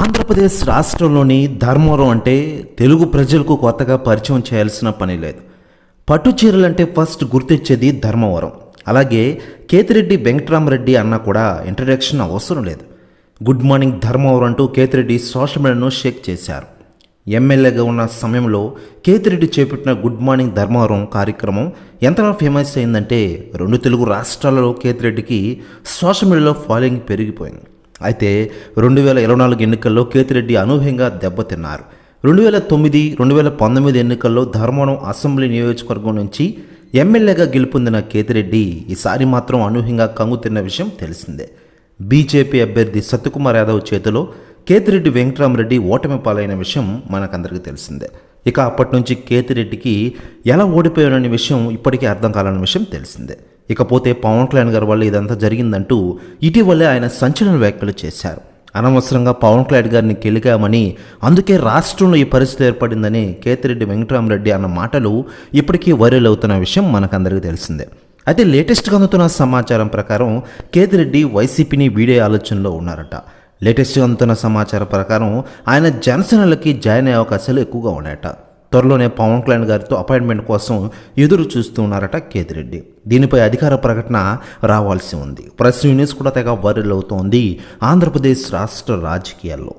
ఆంధ్రప్రదేశ్ రాష్ట్రంలోని ధర్మవరం అంటే తెలుగు ప్రజలకు కొత్తగా పరిచయం చేయాల్సిన పని లేదు. పట్టు చీరలంటే ఫస్ట్ గుర్తొచ్చేది ధర్మవరం. అలాగే కేతిరెడ్డి వెంకటరామరెడ్డి అన్న కూడా ఇంట్రడక్షన్ అవసరం లేదు. గుడ్ మార్నింగ్ ధర్మవరం అంటూ కేతిరెడ్డి సోషల్ మీడియాను షేక్ చేశారు. ఎమ్మెల్యేగా ఉన్న సమయంలో కేతిరెడ్డి చేపట్టిన గుడ్ మార్నింగ్ ధర్మవరం కార్యక్రమం ఎంతగా ఫేమస్ అయిందంటే రెండు తెలుగు రాష్ట్రాలలో కేతిరెడ్డికి సోషల్ మీడియాలో ఫాలోయింగ్ పెరిగిపోయింది. అయితే రెండు వేల ఇరవై నాలుగు ఎన్నికల్లో కేతిరెడ్డి అనూహ్యంగా దెబ్బతిన్నారు. రెండు వేల తొమ్మిది రెండు వేల పంతొమ్మిది ఎన్నికల్లో ధర్మవరం అసెంబ్లీ నియోజకవర్గం నుంచి ఎమ్మెల్యేగా గెలుపొందిన కేతిరెడ్డి ఈసారి మాత్రం అనూహ్యంగా కంగుతిన్న విషయం తెలిసిందే. బీజేపీ అభ్యర్థి సత్యకుమార్ యాదవ్ చేతిలో కేతిరెడ్డి వెంకటరామరెడ్డి ఓటమి పాలైన విషయం మనకందరికీ తెలిసిందే. ఇక అప్పటి నుంచి కేతిరెడ్డికి ఎలా ఓడిపోయాడనే విషయం ఇప్పటికీ అర్థం కాలని విషయం తెలిసిందే. ఇకపోతే పవన్ కళ్యాణ్ గారి వల్ల ఇదంతా జరిగిందంటూ ఇటీవలే ఆయన సంచలన వ్యాఖ్యలు చేశారు. అనవసరంగా పవన్ కళ్యాణ్ గారిని కెలిగామని అందుకే రాష్ట్రంలో ఈ పరిస్థితి ఏర్పడిందని కేతిరెడ్డి వెంకటరామరెడ్డి అన్న మాటలు ఇప్పటికీ వైరల్ అవుతున్న విషయం మనకందరికీ తెలిసిందే. అయితే లేటెస్ట్గా అందుతున్న సమాచారం ప్రకారం కేతిరెడ్డి వైసీపీని వీడే ఆలోచనలో ఉన్నారట. లేటెస్ట్గా అందుతున్న సమాచారం ప్రకారం ఆయన జనసేనలకి జాయిన్ అయ్యే అవకాశాలు ఎక్కువగా ఉన్నాయట. త్వరలోనే పవన్ కళ్యాణ్ గారితో అపాయింట్మెంట్ కోసం ఎదురు చూస్తున్నారట కేతిరెడ్డి. దీనిపై అధికార ప్రకటన రావాల్సి ఉంది. ప్రెస్ యూనిస్ కూడా తెగ వైరల్ అవుతోంది. ఆంధ్రప్రదేశ్ రాష్ట్ర రాజకీయాల్లో.